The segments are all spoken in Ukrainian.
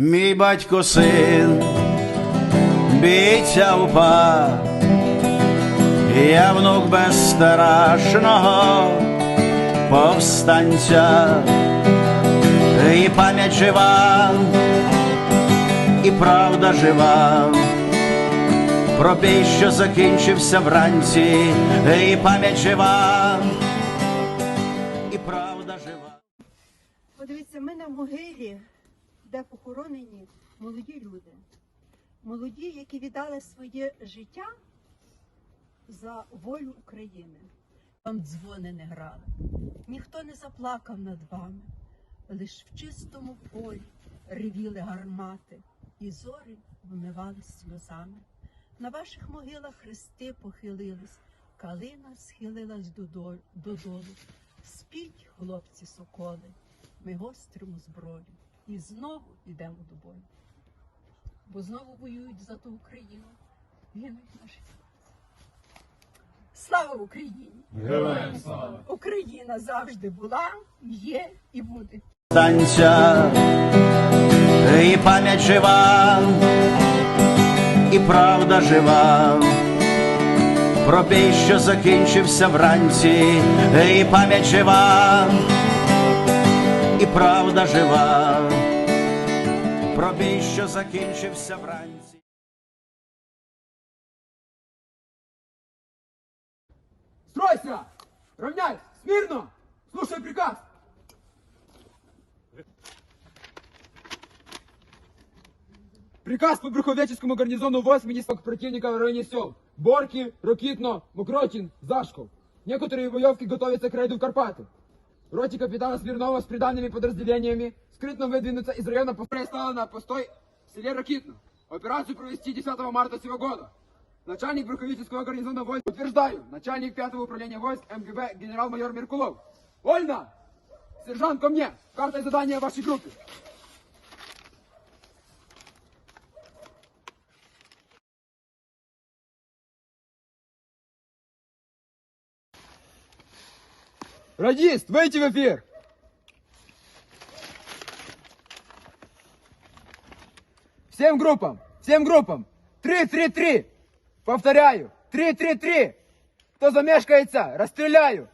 Мій батько син, бійця упа, я внук безстрашного повстанця, і пам'ять жива, і правда жива. Про бій, що закінчився вранці, і пам'ять жива, і правда жива. Подивіться, ми на могилі, де похоронені молоді люди. Молоді, які віддали своє життя за волю України. Вам дзвони не грали, ніхто не заплакав над вами, лиш в чистому полі ревіли гармати, і зорі вмивались сльозами. На ваших могилах хрести похилились, калина схилилась додолу. Спіть, хлопці соколи, ми гостримо зброю і знову йдемо до бою. Бо знову воюють за ту Україну. Гинуть наші. Слава Україні! Героям слава! Україна завжди була, є і буде. Танця, і пам'ять жива, і правда жива. Про бій, що закінчився вранці, і пам'ять жива, і правда жива Про бій, що закінчився вранці. Стройся! Равняйся! Смирно! Слушай приказ! Приказ по Брюховеческому гарнизону войск министров противника в районе сел. Борки, Рокитно, Мокротин, Зашков. Некоторые боевки готовятся к рейду в Карпаты. Роте капитана Смирнова с приданными подразделениями скрытно выдвинуться из района Повторяя стала на постой в селе Ракитно. Операцию провести 10 марта сего года. Начальник Брюховического гарнизона войск. Утверждаю, начальник 5 управления войск МГБ генерал-майор Меркулов. Вольно! Сержант, ко мне! Карта задания вашей группе. Радист, выйти в эфир! Всем группам! Всем группам! Три-три-три! Повторяю! Три-три-три! Кто замешкается, расстреляю!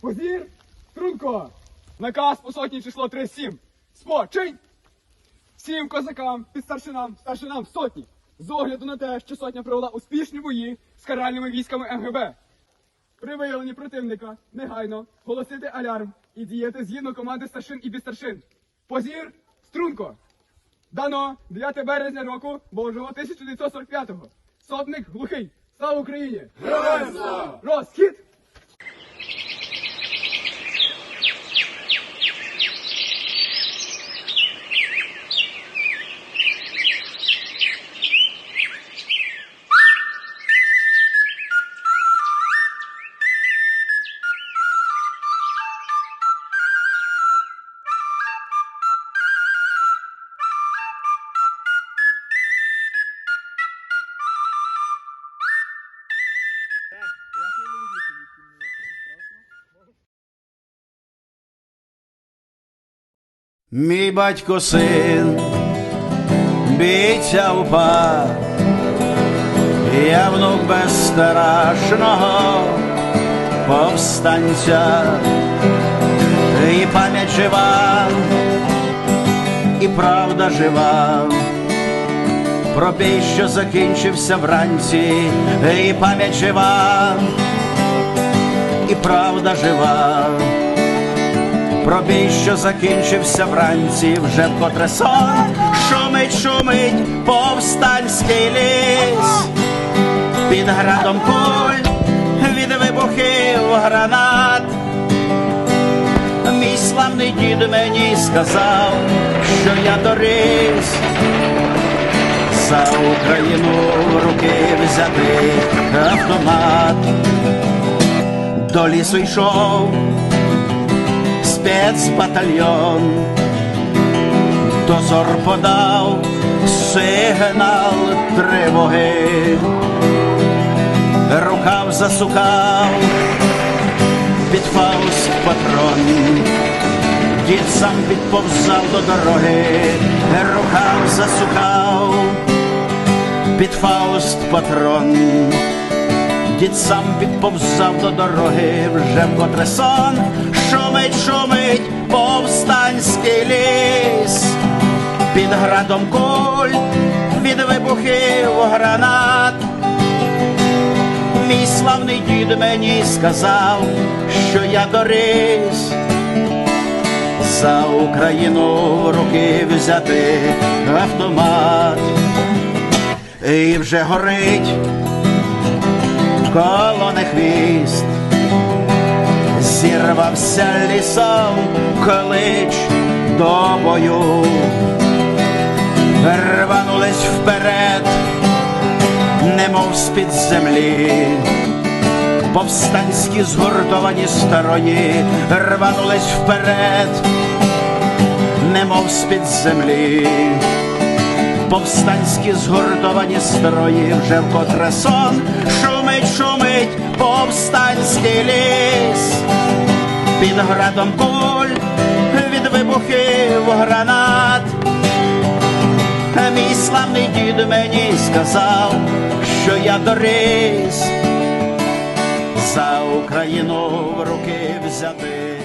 Позір! Струнко! Наказ по сотні число 37. Спочинь! Всім козакам, підстаршинам, старшинам сотні. З огляду на те, що сотня провела успішні бої з каральними військами МГБ. При виявленні противника негайно голосити алярм і діяти згідно команди старшин і бістаршин. Позір, струнко. Дано 9 березня року Божого 1945-го. Сотник глухий. Слава Україні! Героям слава! Розхід! Мій батько син, бійця упа, я внук безстрашного повстанця, і пам'ять жива, і правда жива. Про бій, що закінчився вранці, і пам'ять жива, і правда жива. Про бій, що закінчився вранці, вже вкотре шумить, шумить повстанський ліс, під градом куль від вибухів гранат. Мій славний дід мені сказав, що я доріс за Україну в руки взяти. Автомат. До лісу йшов спецбатальйон, дозор подав сигнал тривоги, рукав засукав під фауст патрон, дід сам підповзав до дороги, рукав засукав під фауст патрон. Дід сам підповзав до дороги, вже вкотре сон, шумить, шумить повстанський ліс, під градом куль від вибухів гранат. Мій славний дід мені сказав, що я доріс за Україну руки взяти автомат. І вже горить колони хвіст, зірвався лісом клич до бою, рванулись вперед, немов з-під землі. Повстанські згуртовані старої рванулись вперед, немов з-під землі повстанські згуртовані строї, вже вкотре сон. Шумить, шумить повстанський ліс, під градом куль від вибухів гранат. Мій славний дід мені сказав, що я доріс. За Україну в руки взяти